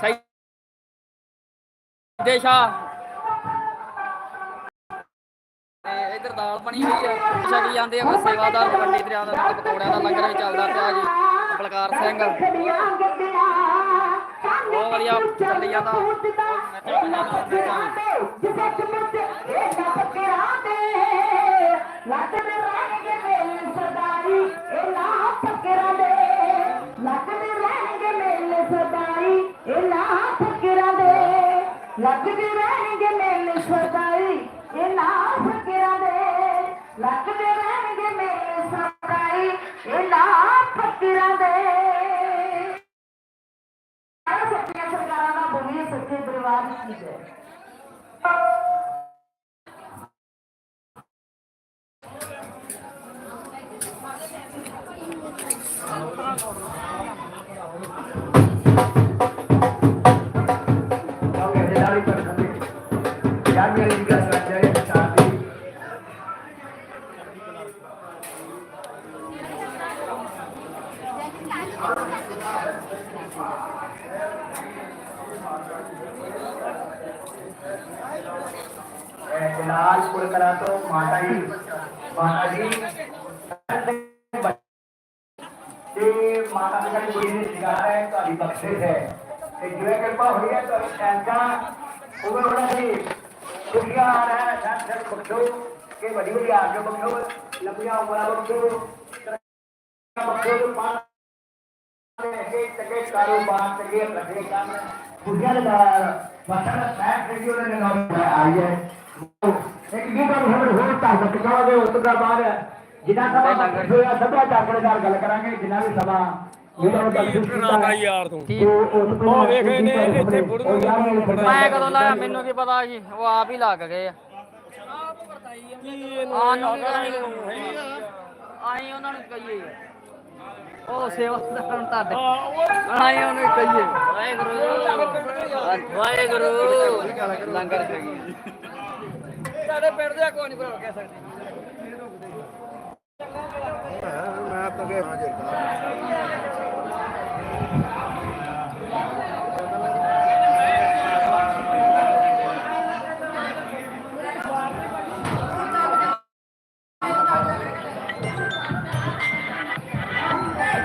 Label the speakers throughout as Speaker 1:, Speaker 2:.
Speaker 1: ਸੈਦੇ ਸ਼ਾਹ। ਤੇ ਇਧਰ ਦਾਲ ਬਣੀ ਹੋਈ ਆ। ਛਕੀ ਜਾਂਦੇ ਆ, ਕੋਈ ਸੇਵਾਦਾਰ ਤਲਵੰਡੀ ਦਰਿਆ ਦਾ ਨਾਲ ਪਕੌੜਿਆਂ ਦਾ ਲੰਗਰ ਵੀ ਚੱਲਦਾ ਪਿਆ ਜੀ, ਬਲਕਾਰ ਸਿੰਘ। ਬਹੁਤ ਵਧੀਆ ਚੱਲੀ ਜਾਂਦਾ। ਨੱਚਾ ਪੰਜਾਬ
Speaker 2: ਲੱਗਦੇ ਰਹਿਣਗੇ ਮੇਲੇ ਸਦਾਈ ਇਹ ਫਕਰਾਂ ਦੇ। ਲੱਗਦੇ ਰਹਿਣਗੇ ਮੇਲੇ ਸਦਾਈ ਇਹ ਫਕਰਾਂ ਦੇ। ਸੱਚੀਆਂ ਸਰਕਾਰਾਂ ਦਾ ਬੋਲੀਏ, ਸੱਚੇ ਦਰਬਾਰ ਕੀ ਹੈ।
Speaker 3: Eh, Jelas perkara tu mata ini, mata ini. ਤੇ ਮਾਤਾ ਪਿਤਾ ਦੀ ਕੋਈ ਨਹੀਂ ਸਿਖਾ ਹੈ ਤੁਹਾਡੀ ਬਖਸ਼ਿਸ਼ ਹੈ ਤੇ ਜਿਵੇਂ ਕਿਰਪਾ ਹੋਈ ਹੈ ਤੁਹਾਡੀ ਟੈਂਕਾਂ ਉਵੇਂ ਹੋਣਾ ਸੀ ਖੁਸ਼ੀਆਂ ਆ ਰਹਾ ਹੈ ਸੱਚ ਸੱਚ ਬਖਸ਼ੋ ਕਿ ਵੱਡੀ ਵੱਡੀ ਆ ਕੇ ਬਖਸ਼ੋ ਲੰਬੀਆਂ ਉਮਰਾਂ ਬਖਸ਼ੋ ਕੇ ਤਕੇ ਕਾਰੋਬਾਰ ਤਕੇ ਰੱਖੇ ਕੰਮ। ਖੁਸ਼ੀਆਂ ਦੇ ਵਸਣ ਸਹਿਬ ਜਿਹੜੀ ਉਹਨੇ ਨਾਮ ਆਈ ਹੈ। ਇੱਕ ਗੀਤ ਹੋਰ ਹੋਰ ਤਾਂ ਕਹਾਂਗੇ ਉਸ ਤੋਂ ਬਾਅਦ ਜਿਨ੍ਹਾਂ ਸਭਾ ਹੋਇਆ ਸਭਿਆਚਾਰ ਦੇ ਨਾਲ ਗੱਲ ਕਰਾਂਗੇ ਜਿਨ੍ਹਾਂ ਵੀ ਸਭਾ
Speaker 4: ਨੂੰ
Speaker 1: ਮੈਂ ਕਦੋਂ ਲਾਇਆ ਮੈਨੂੰ ਕੀ ਪਤਾ ਜੀ ਉਹ ਆਪ ਹੀ ਲੱਗ ਗਏ ਆ। ਆਨੂੰ ਕੀ ਕਰਾਂਗੇ ਆਈ ਉਹਨਾਂ ਨੂੰ ਕਹੀਏ। ਉਹ ਸੇਵਾਦਾਰ ਤੁਹਾਡੇ ਆਈ ਉਹਨੂੰ ਕਹੀਏ। ਵਾਹਿਗੁਰੂ। ਵਾਹਿਗੁਰੂ। ਲੰਗਰ ਕਰੀਏ ਸਾਡੇ ਪਿੰਡ ਦੇ ਕੋਈ ਨਹੀਂ ਭਰਾ ਕਹਿ ਸਕਦੇ।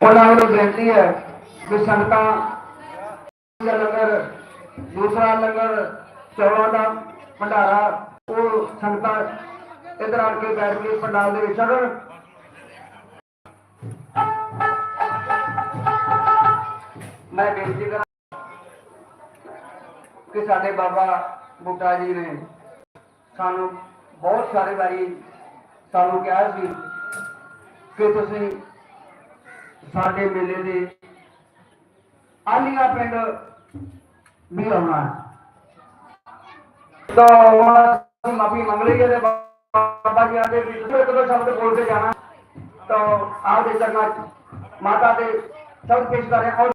Speaker 3: ਉਹਨਾਂ ਨੂੰ ਬੇਨਤੀ ਹੈ ਕਿ ਸੰਗਤਾਂ ਲੰਗਰ ਦੂਸਰਾ ਲੰਗਰ ਚੌਲਾਂ ਦਾ ਭੰਡਾਰਾ, ਉਹ ਸੰਗਤਾਂ ਇਧਰ ਆਣ ਕੇ ਬੈਠ ਕੇ ਪੰਡਾਲ ਦੇ ਵਿੱਚ ਛਕਣ ਮੈਂ ਬੇਨਤੀ ਕਰਾਂ ਕਿ ਸਾਡੇ ਬਾਬਾ ਬੁੱਢਾ ਜੀ ਨੇ ਸਾਨੂੰ ਬਹੁਤ ਸਾਰੇ ਵਾਰੀ ਸਾਨੂੰ ਕਿਹਾ ਸੀ ਕਿ ਤੁਸੀਂ ਸਾਡੇ ਮੇਲੇ ਦੇ ਆਲੀਆ ਪਿੰਡ ਵੀ ਆਉਣਾ ਤਾਂ ਅਸੀਂ ਮਾਫੀ ਮੰਗ ਲਈ ਤੇ ਬਾਬਾ ਜੀ ਆਦੇ ਵੀ ਇੱਕ ਦੋ ਸ਼ਬਦ ਬੋਲ ਕੇ ਜਾਣਾ, ਤਾਂ ਆਪ ਦੇ ਚਰਨਾਂ ਮਾਤਾ ਦੇ ਸ਼ਬਦ ਪੇਸ਼ ਕਰ ਔਰ